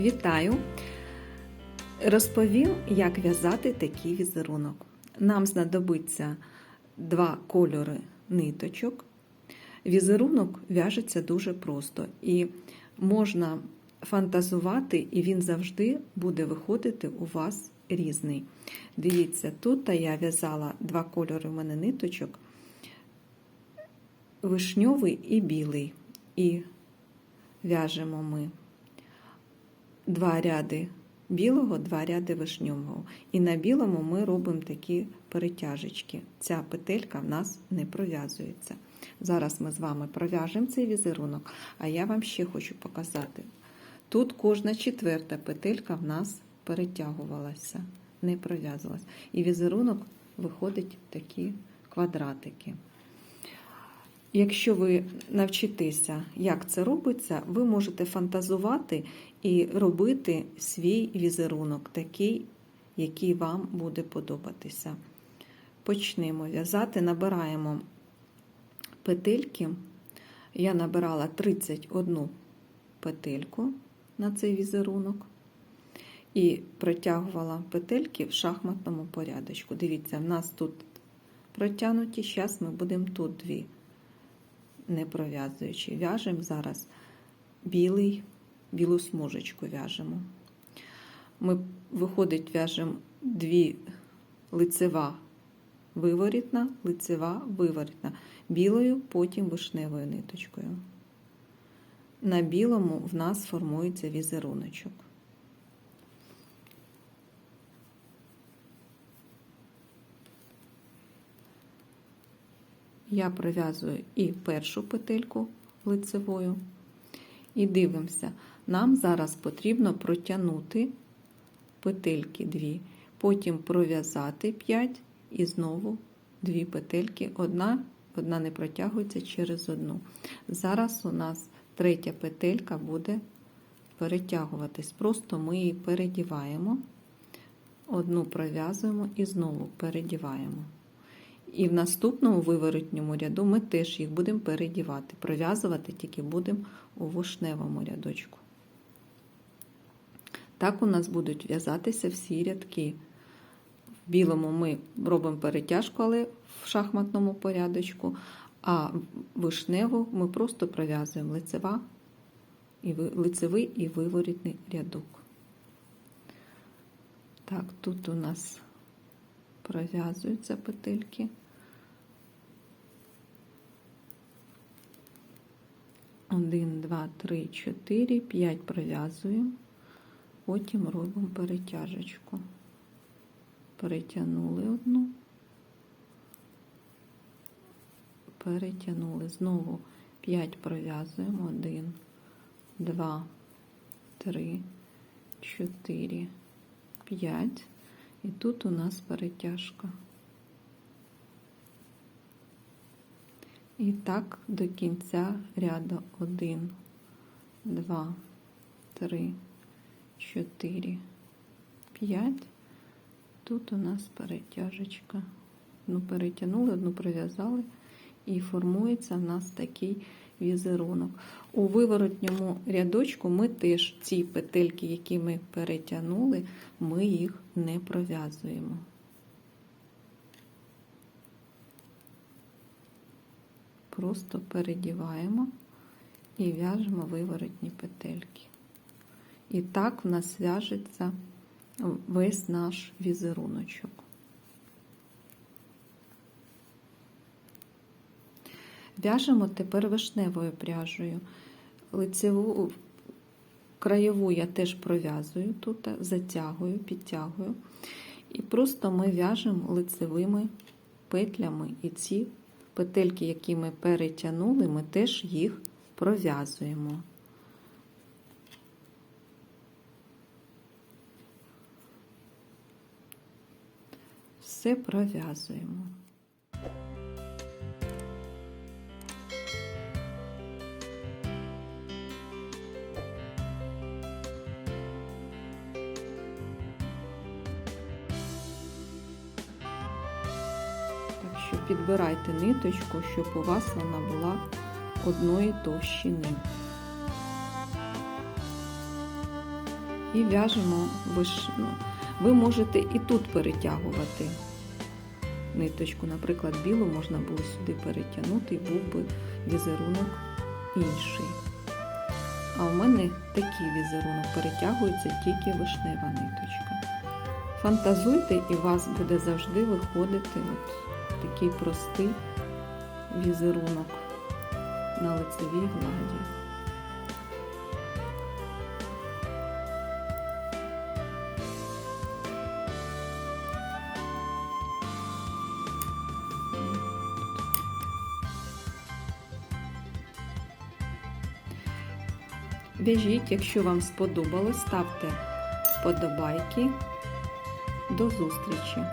Вітаю! Розповім, як в'язати такий візерунок. Нам знадобиться два кольори ниточок. Візерунок в'яжеться дуже просто і можна фантазувати, і він завжди буде виходити у вас різний. Дивіться, тут я в'язала два кольори у мене ниточок: вишньовий і білий. І в'яжемо ми два ряди білого, два ряди вишньового. І на білому ми робимо такі перетяжечки. Ця петелька в нас не пров'язується. Зараз ми з вами пров'яжемо цей візерунок, а я вам ще хочу показати. Тут кожна четверта петелька в нас перетягувалася, не пров'язувалася. І візерунок виходить такі квадратики. Якщо ви навчитеся, як це робиться, ви можете фантазувати і робити свій візерунок, такий, який вам буде подобатися. Почнемо в'язати, набираємо петельки. Я набирала 31 петельку на цей візерунок і протягувала петельки в шахматному порядочку. Дивіться, в нас тут протягнуті, зараз ми будемо тут дві не пров'язуючи. В'яжемо зараз білий, білу смужечку в'яжемо. Ми, виходить, в'яжемо дві лицева виворітна, лицева виворітна, білою, потім вишневою ниточкою. На білому в нас формується візеруночок. Я пров'язую і першу петельку лицевою. І дивимося, нам зараз потрібно протягнути петельки 2, потім пров'язати 5 і знову 2 петельки, одна, одна не протягується через одну. Зараз у нас третя петелька буде перетягуватись. Просто ми її передіваємо, одну пров'язуємо і знову передіваємо. І в наступному виворотньому ряду ми теж їх будемо передівати. Пров'язувати тільки будемо у вишневому рядочку. Так у нас будуть в'язатися всі рядки. В білому ми робимо перетяжку, але в шахматному порядочку, а вишневу ми просто пров'язуємо лицева, лицевий і виворітний рядок. Так, тут у нас пров'язуються петельки. Один, два, три, чотири, п'ять пров'язуємо, потім робимо перетяжечку. Перетягнули одну, перетягнули. Знову 5 пров'язуємо. Один, два, три, чотири, п'ять. І тут у нас перетяжка. І так до кінця ряду 1, 2, 3, 4, 5. Тут у нас перетяжечка. Одну перетягнули, одну прив'язали, і формується в нас такий візерунок. У виворотньому рядочку ми теж ці петельки, які ми перетягнули, ми їх не пров'язуємо. Просто передіваємо і в'яжемо виворотні петельки. І так в нас в'яжеться весь наш візеруночок. В'яжемо тепер вишневою пряжею. Лицеву краєву я теж пров'язую тут, затягую, підтягую. І просто ми в'яжемо лицевими петлями. І ці петельки, які ми перетягнули, ми теж їх пров'язуємо. Все пров'язуємо. Підбирайте ниточку, щоб у вас вона була одної товщини. і в'яжемо вишну. Ви можете і тут перетягувати ниточку. Наприклад, білу можна було сюди перетягнути і був би візерунок інший. А у мене такий візерунок перетягується тільки вишнева ниточка. Фантазуйте, і у вас буде завжди виходити от такий простий візерунок на лицевій гладі. В'яжіть, якщо вам сподобалось, ставте вподобайки. До зустрічі!